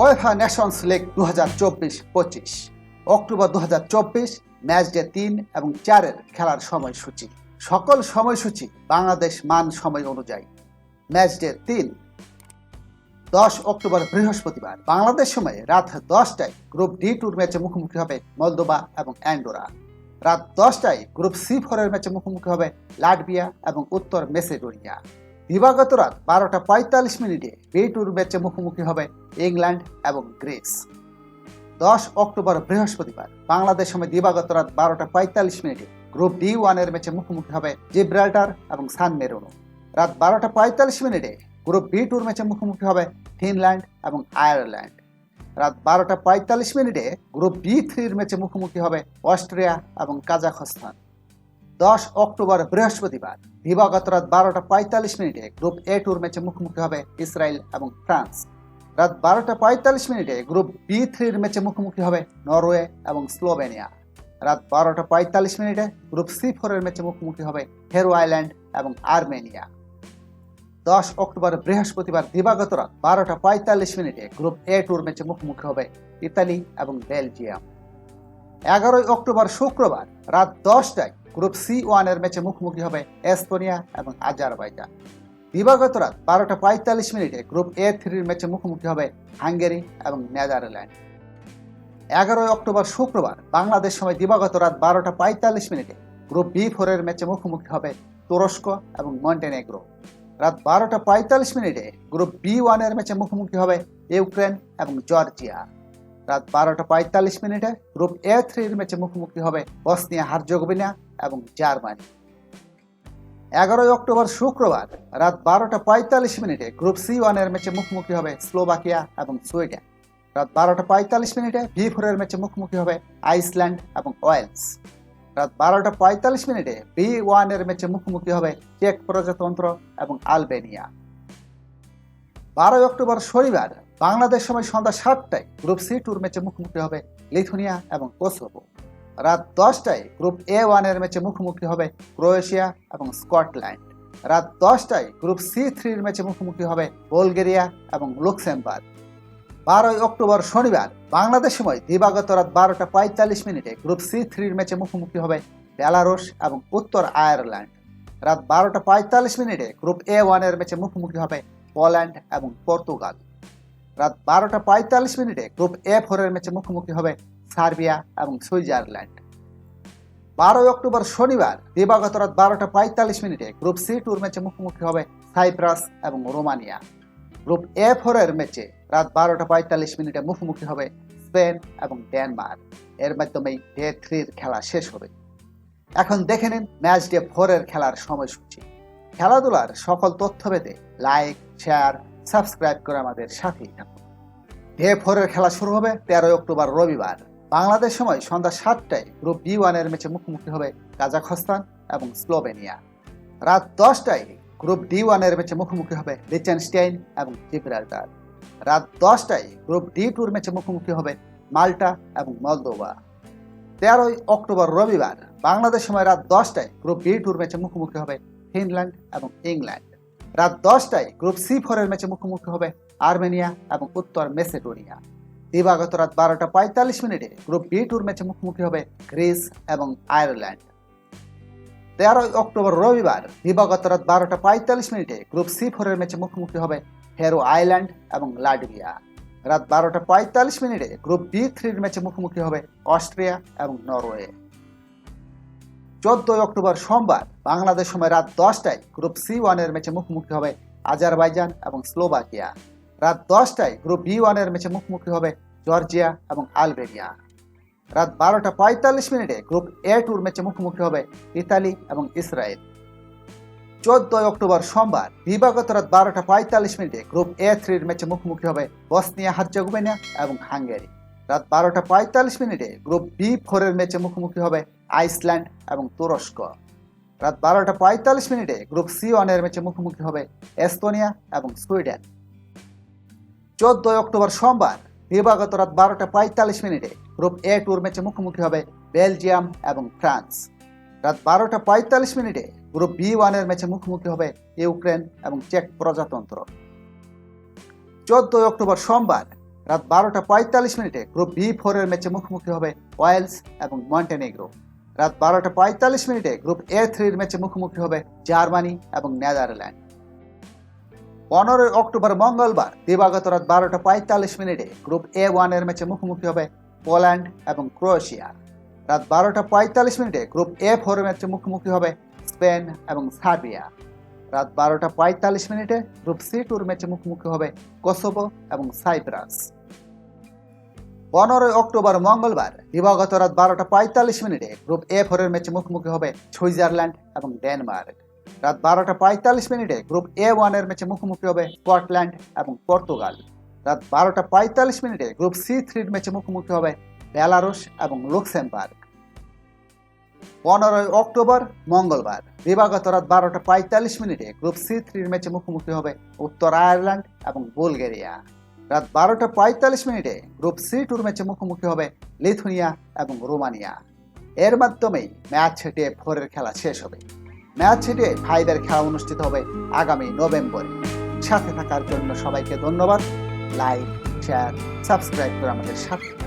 UEFA Nations league দু হাজার চব্বিশ পঁচিশ। অক্টোবর দু হাজার চব্বিশ, ম্যাচ ডে তিন এবং চারের খেলার সময়সূচি। সকল সময়সূচি বাংলাদেশ মান সময় অনুযায়ী। ম্যাচ ডে তিন, দশ অক্টোবর বৃহস্পতিবার। বাংলাদেশ সময়ে রাত দশটায় গ্রুপ ডি টুর ম্যাচে মুখোমুখি হবে মলদোবা এবং অ্যান্ডোরা। রাত দশটায় গ্রুপ সি ফোরের ম্যাচে মুখোমুখি হবে লাটভিয়া এবং উত্তর মেসেডোনিয়া। দিবাগত রাত বারোটা পঁয়তাল্লিশ মিনিটে বি টুর ম্যাচে মুখোমুখি হবে ইংল্যান্ড এবং গ্রিস। দশ অক্টোবর বৃহস্পতিবার বাংলাদেশ সময় দিবাগত রাত বারোটা পঁয়তাল্লিশ মিনিটে গ্রুপ ডি ওয়ানের ম্যাচে মুখোমুখি হবে জিব্রাল্টার এবং সান মেরুনো। রাত বারোটা পঁয়তাল্লিশ মিনিটে গ্রুপ বি টুর ম্যাচে মুখোমুখি হবে ফিনল্যান্ড এবং আয়ারল্যান্ড। রাত বারোটা পঁয়তাল্লিশ মিনিটে গ্রুপ বি থ্রির ম্যাচে মুখোমুখি হবে অস্ট্রিয়া এবং কাজাখস্তান। দশ অক্টোবর বৃহস্পতিবার। দিবাগত রাত বারোটা পঁয়তাল্লিশ মিনিটে গ্রুপ এ টুর ম্যাচে মুখোমুখি হবে ইসরায়েল এবং ফ্রান্স। রাত বারোটা পঁয়তাল্লিশ মিনিটে গ্রুপ বি থ্রির ম্যাচে মুখোমুখি হবে নরওয়ে এবং স্লোভেনিয়া। রাত বারোটা পঁয়তাল্লিশ মিনিটে গ্রুপ সি ফোরের ম্যাচে মুখোমুখি হবে হেরো আইল্যান্ড এবং আর্মেনিয়া। দশ অক্টোবর বৃহস্পতিবার দিবাগত রাত বারোটা পঁয়তাল্লিশ মিনিটে গ্রুপ এ টুর ম্যাচে মুখোমুখি হবে ইতালি এবং বেলজিয়াম। এগারোই অক্টোবর শুক্রবার রাত দশটায় গ্রুপ সি ওয়ানের ম্যাচে মুখোমুখি হবে এস্তোনিয়া এবং আজারবাইজান। দিবাগত রাত বারোটা পঁয়তাল্লিশ মিনিটে গ্রুপ এ থ্রির ম্যাচে মুখোমুখি হবে হাঙ্গেরি এবং নেদারল্যান্ড। এগারোই অক্টোবর শুক্রবার বাংলাদেশ সময় দিবাগত রাত বারোটা পঁয়তাল্লিশ মিনিটে গ্রুপ বি ফোরের ম্যাচে মুখোমুখি হবে তুরস্ক এবং মন্টেনেগ্রো। রাত বারোটা পঁয়তাল্লিশ মিনিটে গ্রুপ বি ওয়ানের ম্যাচে মুখোমুখি হবে ইউক্রেন এবং জর্জিয়া। রাত বারোটা পঁয়তাল্লিশ মিনিটে গ্রুপ এ থ্রির ম্যাচে মুখোমুখি হবে বসনিয়া হার্জোগোভিনা এবং জার্মানি। এগারোই অক্টোবর শুক্রবার রাত বারোটা পঁয়তাল্লিশ মিনিটে গ্রুপ সি ওয়ানের ম্যাচে মুখোমুখি হবে স্লোভাকিয়া এবং সুইডেন। রাত বারোটা পঁয়তাল্লিশ মিনিটে ভি ফোরের ম্যাচে মুখোমুখি হবে আইসল্যান্ড এবং ওয়েলস। রাত বারোটা পঁয়তাল্লিশ মিনিটে বি ওয়ানের ম্যাচে মুখোমুখি হবে চেক প্রজাতন্ত্র এবং আলবেনিয়া। বারোই অক্টোবর শনিবার বাংলাদেশ সময় সন্ধ্যা সাতটায় গ্রুপ সি টুর ম্যাচে মুখোমুখি হবে লিথুনিয়া এবং কোসোভো। রাত দশটায় গ্রুপ এ ওয়ানের ম্যাচে মুখোমুখি হবে ক্রোয়েশিয়া এবং স্কটল্যান্ড। রাত দশটায় গ্রুপ সি থ্রির ম্যাচে মুখোমুখি হবে বুলগেরিয়া এবং লুক্সেমবার্গ। বারোই অক্টোবর শনিবার বাংলাদেশ সময় দিবাগত রাত বারোটা পঁয়তাল্লিশ মিনিটে গ্রুপ সি থ্রির ম্যাচে মুখোমুখি হবে বেলারুশ এবং উত্তর আয়ারল্যান্ড। রাত বারোটা পঁয়তাল্লিশ মিনিটে গ্রুপ এ ওয়ানের ম্যাচে মুখোমুখি হবে পোল্যান্ড এবং পর্তুগাল। রাত বারোটা পঁয়তাল্লিশ মিনিটে গ্রুপ এ ফোরের ম্যাচে মুখোমুখি হবে সার্বিয়া এবং সুইজারল্যান্ড। বারোই অক্টোবর শনিবার দিবাগত রাত বারোটা পঁয়তাল্লিশ মিনিটে গ্রুপ সি টুর ম্যাচে মুখোমুখি হবে সাইপ্রাস এবং রোমানিয়া। গ্রুপ এ ফোরের ম্যাচে রাত বারোটা পঁয়তাল্লিশ মিনিটে মুখোমুখি হবে স্পেন এবং ডেনমার্ক। এর মাধ্যমেই ডে থ্রির খেলা শেষ হবে। এখন দেখে নিন ম্যাচ ডে ফোরের খেলার সময়সূচি। খেলাধুলার সকল তথ্য পেতে লাইক, শেয়ার, সাবস্ক্রাইব করে আমাদের সাথেই থাকুন। ডে ফোরের খেলা শুরু হবে তেরোই অক্টোবর রবিবার। বাংলাদেশ সময় সন্ধ্যা সাতটায় গ্রুপ বি ওয়ানের ম্যাচে মুখোমুখি হবে কাজাখস্তান এবং স্লোভেনিয়া। রাত দশটায় গ্রুপ ডি ওয়ানের ম্যাচে মুখোমুখি হবে লিচেনস্টাইন এবং জিব্রাল্টার। রাত দশটায় গ্রুপ ডি টুর ম্যাচে মুখোমুখি হবে মাল্টা এবং মলদোভা। তেরোই অক্টোবর রবিবার বাংলাদেশ সময় রাত দশটায় গ্রুপ বি টুর ম্যাচে মুখোমুখি হবে ফিনল্যান্ড এবং ইংল্যান্ড। রাত দশটায় গ্রুপ সি ফোরের ম্যাচে মুখোমুখি হবে আর্মেনিয়া এবং উত্তর মেসেডোনিয়া। দিবাগত রাত বারোটা পঁয়তাল্লিশ মিনিটে গ্রুপ বি টুর ম্যাচে মুখোমুখি হবে গ্রিস এবং আয়ারল্যান্ড। তেরোই অক্টোবর রবিবার দিবাগত রাত বারোটা পঁয়তাল্লিশ মিনিটে গ্রুপ সি ফোরের ম্যাচে মুখোমুখি হবে হেরো আইল্যান্ড এবং লাটভিয়া। রাত বারোটা পঁয়তাল্লিশ মিনিটে গ্রুপ বি থ্রির ম্যাচে মুখোমুখি হবে অস্ট্রিয়া এবং নরওয়ে। চোদ্দই অক্টোবর সোমবার বাংলাদেশ সময় রাত দশটায় গ্রুপ সি ওয়ানের ম্যাচে মুখোমুখি হবে আজারবাইজান এবং স্লোভাকিয়া। রাত দশটায় গ্রুপ বি ওয়ানের ম্যাচে মুখোমুখি হবে জর্জিয়া এবং আলবেনিয়া। রাত বারোটা পঁয়তাল্লিশ মিনিটে গ্রুপ এ টুর ম্যাচে মুখোমুখি হবে ইতালি এবং ইসরায়েল। চোদ্দই অক্টোবর সোমবার, দিবাগত রাত বারোটা পঁয়তাল্লিশ মিনিটে গ্রুপ এ থ্রির ম্যাচে মুখোমুখি হবে বসনিয়া, হার্জেগোভিনা এবং হাঙ্গেরি। রাত বারোটা পঁয়তাল্লিশ মিনিটে গ্রুপ বি ফোরের ম্যাচে মুখোমুখি হবে আইসল্যান্ড এবং তুরস্ক। রাত বারোটা পঁয়তাল্লিশ মিনিটে গ্রুপ সি ওয়ানের ম্যাচে মুখোমুখি হবে এস্তোনিয়া এবং সুইডেন। চোদ্দই অক্টোবর সোমবার দিবাগত রাত বারোটা পঁয়তাল্লিশ মিনিটে গ্রুপ এ টুর ম্যাচে মুখোমুখি হবে বেলজিয়াম এবং ফ্রান্স। রাত বারোটা পঁয়তাল্লিশ মিনিটে গ্রুপ বি ওয়ানের ম্যাচে মুখোমুখি হবে ইউক্রেন এবং চেক প্রজাতন্ত্র। চোদ্দই অক্টোবর সোমবার, রাত বারোটা পঁয়তাল্লিশ মিনিটে গ্রুপ বি ফোরের ম্যাচে মুখোমুখি হবে ওয়েলস এবং মন্টেনেগ্রো। রাত বারোটা পঁয়তাল্লিশ মিনিটে গ্রুপ এ থ্রির ম্যাচে মুখোমুখি হবে জার্মানি এবং নেদারল্যান্ড। পনেরোই অক্টোবর মঙ্গলবার, দিবাগত রাত বারোটা পঁয়তাল্লিশ মিনিটে গ্রুপ এ ওয়ানের ম্যাচে মুখোমুখি হবে পোল্যান্ড এবং ক্রোয়েশিয়া। রাত বারোটা পঁয়তাল্লিশ মিনিটে গ্রুপ এ ফোর ম্যাচে মুখোমুখি হবে স্পেন এবং সার্বিয়া। রাত বারোটা পঁয়তাল্লিশ মিনিটে গ্রুপ সি টুর ম্যাচে মুখোমুখি হবে কোসোভো এবং সাইপ্রাস। পনেরোই অক্টোবর মঙ্গলবার, দিবাগত রাত বারোটা পঁয়তাল্লিশ মিনিটে গ্রুপ এ ফোরের ম্যাচে মুখোমুখি হবে সুইজারল্যান্ড এবং ডেনমার্ক। রাত বারোটা পঁয়তাল্লিশ মিনিটে গ্রুপ এ ওয়ানের ম্যাচে মুখোমুখি হবে স্কটল্যান্ড এবং পর্তুগাল। রাত বারোটা পঁয়তাল্লিশ মিনিটে গ্রুপ সি থ্রির ম্যাচে মুখোমুখি হবে বেলারুশ এবং লুক্সেমবার্গ। পনেরোই অক্টোবর, মঙ্গলবার। দিবাগত রাত বারোটা পঁয়তাল্লিশ মিনিটে গ্রুপ সি থ্রির ম্যাচে মুখোমুখি হবে উত্তর আয়ারল্যান্ড এবং বুলগেরিয়া। রাত বারোটা পঁয়তাল্লিশ মিনিটে গ্রুপ সি টুর ম্যাচে মুখোমুখি হবে লিথুনিয়া এবং রোমানিয়া। এর মাধ্যমেই ম্যাচ ডে ফোরের খেলা শেষ হবে। ম্যাচ হেঁটে ভাইদের খেলা অনুষ্ঠিত হবে আগামী নভেম্বরে সাথে থাকার জন্য সবাইকে ধন্যবাদ লাইক, শেয়ার, সাবস্ক্রাইব করে আমাদের সাথে।